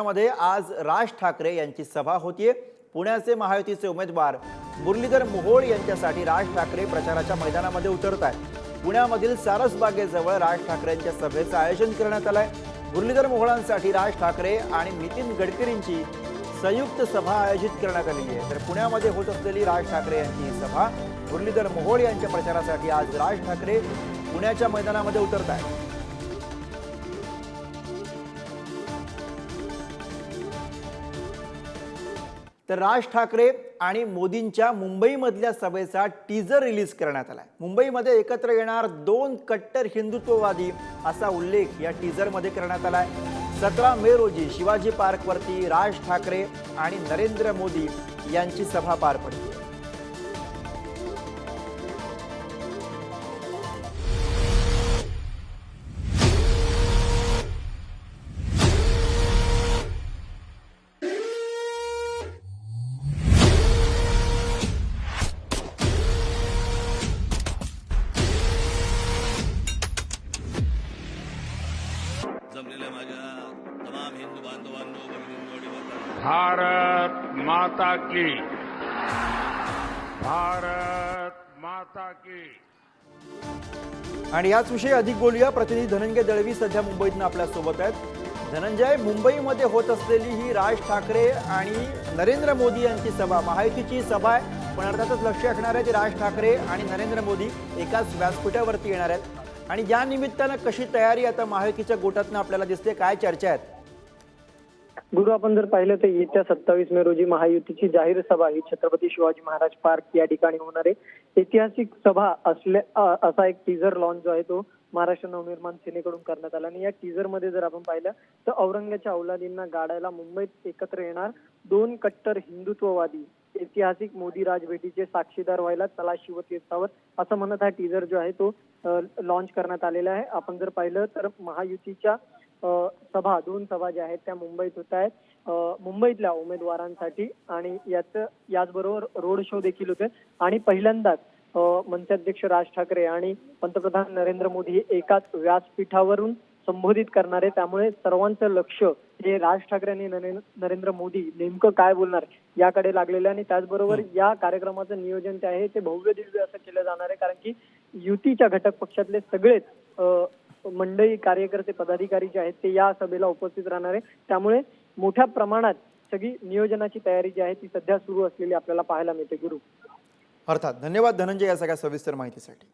पुण्यामध्ये आज राज ठाकरे यांची सभा होतीये. पुण्याचे महायुतीचे उमेदवार मुरलीधर मोहोळ यांच्यासाठी राज ठाकरे प्रचाराच्या मैदानामध्ये उतरत आहेत पुण्यामधील सारसबागेजवळ राज ठाकरेंच्या सभेचं आयोजन करण्यात आलंय. मुरलीधर मोहोळांसाठी राज ठाकरे आणि नितीन गडकरींची संयुक्त सभा आयोजित करण्यात आलेली आहे. तर पुण्यामध्ये होत असलेली राज ठाकरे यांची ही सभा मुरलीधर मोहोळ यांच्या प्रचारासाठी आज राज ठाकरे पुण्याच्या मैदानामध्ये उतरत आहेत तर राज ठाकरे आणि मोदींच्या मुंबईमधल्या सभेचा टीजर रिलीज करण्यात आला आहे मुंबईमध्ये एकत्र येणार दोन कट्टर हिंदुत्ववादी असा उल्लेख या टीजरमध्ये करण्यात आला आहे सतरा मे रोजी शिवाजी पार्कवरती राज ठाकरे आणि नरेंद्र मोदी यांची सभा पार पडली. माझ्या तमाम हिंदू बांधवांनो भगिनींनो आणि मातांनो, भारत माता की। भारत माता की। आणि याच विषयी अधिक बोलूया. प्रतिनिधी धनंजय दळवी सध्या मुंबईतनं आपल्यासोबत आहेत. धनंजय मुंबईमध्ये होत असलेली ही राज ठाकरे आणि नरेंद्र मोदी यांची सभा. महायुतीची सभा आहे. पण अर्थातच लक्ष असणार आहे की राज ठाकरे आणि नरेंद्र मोदी एकाच व्यासपीठावरती येणार आहेत. आणि या निमित्तानं कशी तयारी आता महायुतीच्या गोटातनं आपल्याला दिसते? काय चर्चा आहेत? गुरु आपण जर पाहिलं तर येत्या सत्तावीस मे रोजी महायुतीची जाहीर सभा ही छत्रपती शिवाजी महाराज पार्क या ठिकाणी होणार आहे. ऐतिहासिक सभा असल्या असा एक टीजर लॉन्च जो आहे तो महाराष्ट्र नवनिर्माण सेनेकडून करण्यात आला. आणि या टीझरमध्ये जर आपण पाहिलं तर औरंगाच्या औलादींना गाडायला मुंबईत एकत्र येणार दोन कट्टर हिंदुत्ववादी ऐतिहासिक मोदी राजभेटीचे साक्षीदार व्हायला चला शिवतीर्थावर असं म्हणत हा टीजर जो आहे तो लॉन्च करण्यात आलेला आहे. आपण जर पाहिलं तर महायुतीच्या सभा दोन सभा ज्या आहेत त्या मुंबईत होत आहेत. मुंबईतल्या उमेदवारांसाठी आणि याच याचबरोबर रोड शो देखील होते. आणि पहिल्यांदाच अ, मंचाध्यक्ष राज ठाकरे आणि पंतप्रधान नरेंद्र मोदी हे एकाच व्यासपीठावरून संबोधित करणार. आहे त्यामुळे सर्वांचं लक्ष हे राज ठाकरे आणि नरेंद्र मोदी नेमकं काय बोलणार याकडे लागलेलं आणि त्याचबरोबर या कार्यक्रमाचं नियोजन जे आहे ते भव्य दिव्य असं केलं जाणार आहे. कारण की युतीच्या घटक पक्षातले सगळेच मंडळी कार्यकर्ते पदाधिकारी जे आहेत ते या सभेला उपस्थित राहणार आहे. त्यामुळे मोठ्या प्रमाणात सगळी नियोजनाची तयारी जी आहे ती सध्या सुरू असलेली आपल्याला पाहायला मिळते. गुरु. अर्थात धन्यवाद धनंजय या सगळ्या सविस्तर माहितीसाठी.